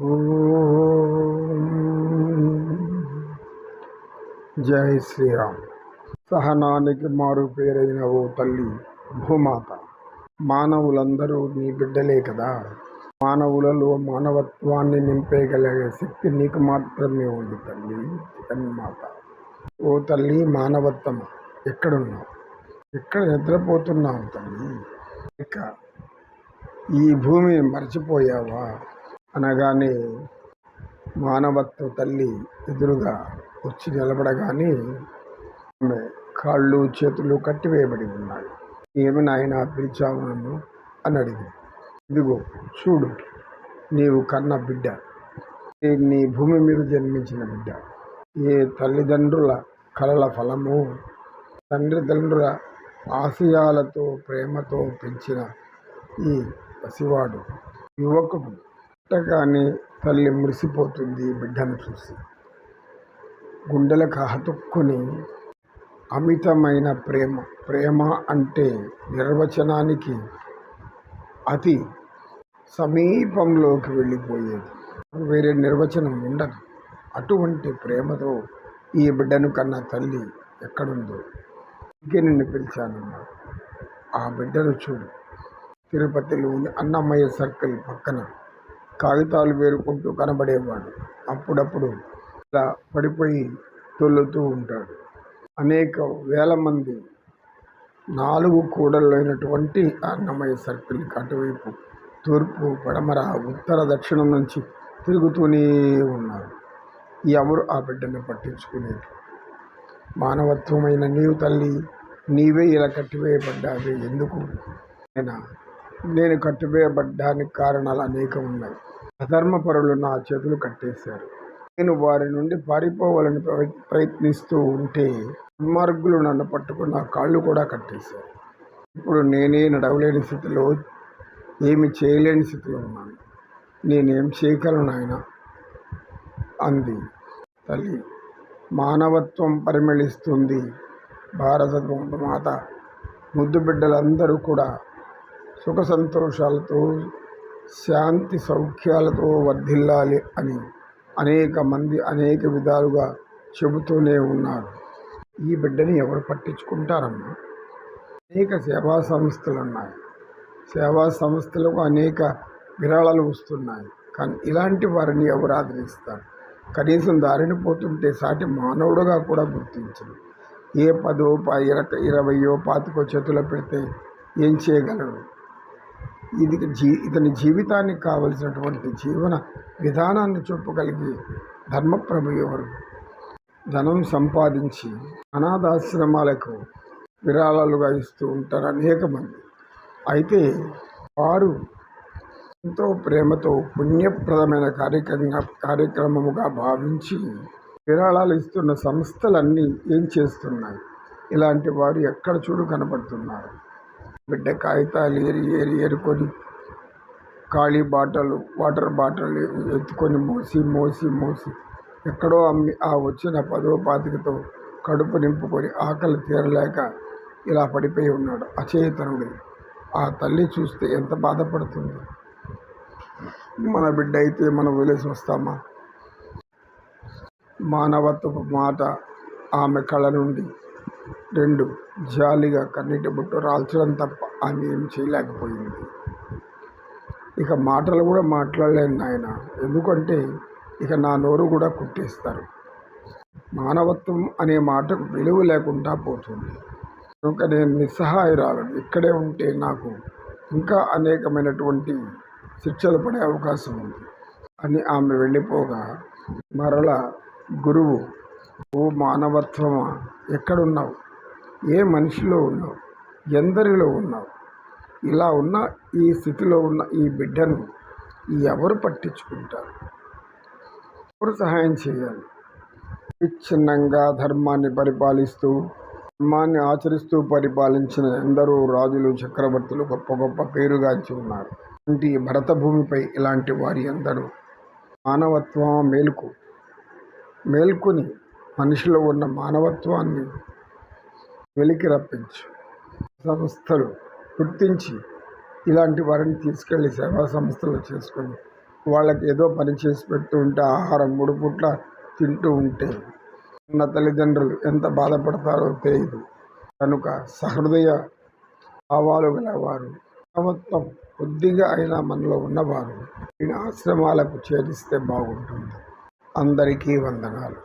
జై శ్రీరామ్. సహనానికి మారు పేరైన ఓ తల్లి భూమాత. మానవులందరూ నీ బిడ్డలే కదా. మానవులలో మానవత్వాన్ని నింపేయగలిగే శక్తి నీకు మాత్రమే ఉంది తల్లి జగన్మాత ఓ తల్లి మానవత్వం ఎక్కడున్నావు? ఎక్కడ నిద్రపోతున్నావు తల్లి? ఇక ఈ భూమిని మర్చిపోయావా? అనగానే మానవత్వ తల్లి ఎదురుగా వచ్చి నిలబడగానే ఆమె కాళ్ళు చేతులు కట్టివేయబడి ఉన్నాయి. ఏమి నాయన పిలిచావు నన్ను? అని అడిగింది. ఇదిగో చూడు నీవు కన్న బిడ్డ. నీ భూమి మీద జన్మించిన బిడ్డ. ఏ తల్లిదండ్రుల కలల ఫలము తండ్రిదండ్రుల ఆశయాలతో ప్రేమతో పెంచిన ఈ పసివాడు యువకుడు. పుట్టగానే తల్లి మురిసిపోతుంది బిడ్డను చూసి. గుండెలకు హతుక్కుని అమితమైన ప్రేమ ప్రేమ అంటే నిర్వచనానికి అతి సమీపంలోకి వెళ్ళిపోయేది. వేరే నిర్వచనం ఉండదు. అటువంటి ప్రేమతో ఈ బిడ్డను కన్న తల్లి ఎక్కడుందో ఇంకే నిన్ను పిలిచానన్నా ఆ బిడ్డను చూడు. తిరుపతిలోని అన్నమయ్య సర్కిల్ పక్కన కాగితాలు వేరుకుంటూ కనబడేవాడు. అప్పుడప్పుడు ఇలా పడిపోయి తొల్లుతూ ఉంటాడు. అనేక వేల మంది నాలుగు కూడలైనటువంటి అన్నమయ్య సర్కిల్ అటువైపు తూర్పు పడమర ఉత్తర దక్షిణం నుంచి తిరుగుతూనే ఉన్నారు. ఎవరు ఆ బిడ్డను పట్టించుకునేది. మానవత్వమైన నీవు తల్లి నీవే ఇలా కట్టివేయబడ్డావే ఎందుకు? అయినా నేను కట్టివేయబడ్డానికి కారణాలు అనేకం ఉన్నాయి. అధర్మపరులు నా చేతులు కట్టేశారు. నేను వారి నుండి పారిపోవాలని ప్రయత్నిస్తూ ఉంటే దుర్మార్గులు నన్ను పట్టుకుని నా కాళ్ళు కూడా కట్టేశారు. ఇప్పుడు నేనే నడవలేని స్థితిలో ఏమి చేయలేని స్థితిలో ఉన్నాను. నేనేం చేయగలను నాయన? అంది. తల్లి మానవత్వం పరిమళిస్తుంది. భారత మాత ముద్దు బిడ్డలందరూ కూడా సుఖ సంతోషాలతో శాంతి సౌఖ్యాలతో వర్ధిల్లాలి అని అనేక మంది అనేక విధాలుగా చెబుతూనే ఉన్నారు. ఈ బిడ్డని ఎవరు పట్టించుకుంటారమ్మా? అనేక సేవా సంస్థలు ఉన్నాయి సేవా సంస్థలకు అనేక విరాళాలు వస్తున్నాయి. కానీ ఇలాంటి వారిని ఎవరు ఆదరిస్తారు? కనీసం దారిని పోతుంటే సాటి మానవుడుగా కూడా గుర్తించరు. ఏ పదో ప- ఇరక ఇరవయో పాతికో చేతిలో పెడితే ఏం చేయగలరు? ఇది జీ ఇతని జీవితానికి కావలసినటువంటి జీవన విధానాన్ని చూపగలిగి ధర్మప్రభు ఎవరు? ధనం సంపాదించి అనాథాశ్రమాలకు విరాళాలుగా ఇస్తూ ఉంటారు అనేక మంది. అయితే వారు ఎంతో ప్రేమతో పుణ్యప్రదమైన కార్యక్రమంగా కార్యక్రమముగా భావించి విరాళాలు ఇస్తున్న సంస్థలన్నీ ఏం చేస్తున్నాయి? ఇలాంటి వారు ఎక్కడ చూడు కనబడుతున్నారు? బిడ్డ కాగితాలు ఏరి ఏరి ఏరుకొని ఖాళీ బాటలు వాటర్ బాటలు ఎత్తుకొని మోసి మోసి మోసి ఎక్కడో అమ్మి ఆ వచ్చిన పదో పాతికతో కడుపు నింపుకొని ఆకలి తీరలేక ఇలా పడిపోయి ఉన్నాడు. అచేతనుడు. ఆ తల్లి చూస్తే ఎంత బాధపడుతుంది? మన బిడ్డ అయితే మనం వదిలేసి వస్తామా? మానవత్వపు మాట ఆమె కళ నుండి రెండు జాలిగా కన్నీటి బుట్టు రాల్చడం తప్ప ఆమె ఏం చేయలేకపోయింది. ఇక మాటలు కూడా మాట్లాడలేను నాయన. ఎందుకంటే ఇక నా నోరు కూడా కుట్టేస్తారు. మానవత్వం అనే మాటకు విలువ లేకుండా పోతుంది. కనుక నేను నిస్సహాయరాలను. ఇక్కడే ఉంటే నాకు ఇంకా అనేకమైనటువంటి శిక్షలు పడే అవకాశం ఉంది. అని ఆమె వెళ్ళిపోగా మరల గురువు ఓ మానవత్వమా? ఎక్కడున్నావు? ఏ మనిషిలో ఉన్నావు? ఎందరిలో ఉన్నావు? ఇలా ఉన్న ఈ స్థితిలో ఉన్న ఈ బిడ్డను ఎవరు పట్టించుకుంటారు? ఎవరు సహాయం చేయాలి? విచ్ఛిన్నంగా ధర్మాన్ని పరిపాలిస్తూ ధర్మాన్ని ఆచరిస్తూ పరిపాలించిన ఎందరో రాజులు చక్రవర్తులు గొప్ప గొప్ప పేరుగాంచి ఉన్నారు. అంటే భరత భూమిపై ఇలాంటి వారి అందరూ మానవత్వం మేలుకు మేల్కొని మనిషిలో ఉన్న మానవత్వాన్ని వెలికి రప్పించు. సంస్థలు గుర్తించి ఇలాంటి వారిని తీసుకెళ్ళి సేవా సంస్థలు చేసుకొని వాళ్ళకి ఏదో పని చేసి పెడుతూ ఉంటే ఆహారం మూడు పూట్ల తింటూ ఉంటే ఉన్న తల్లిదండ్రులు ఎంత బాధపడతారో తెలియదు కనుక సహృదయ భావాలు గలవారు సమత్వం కొద్దిగా అయినా మనలో ఉన్నవారు ఈ ఆశ్రమాలకు చేరిస్తే బాగుంటుంది. అందరికీ వందనాలు.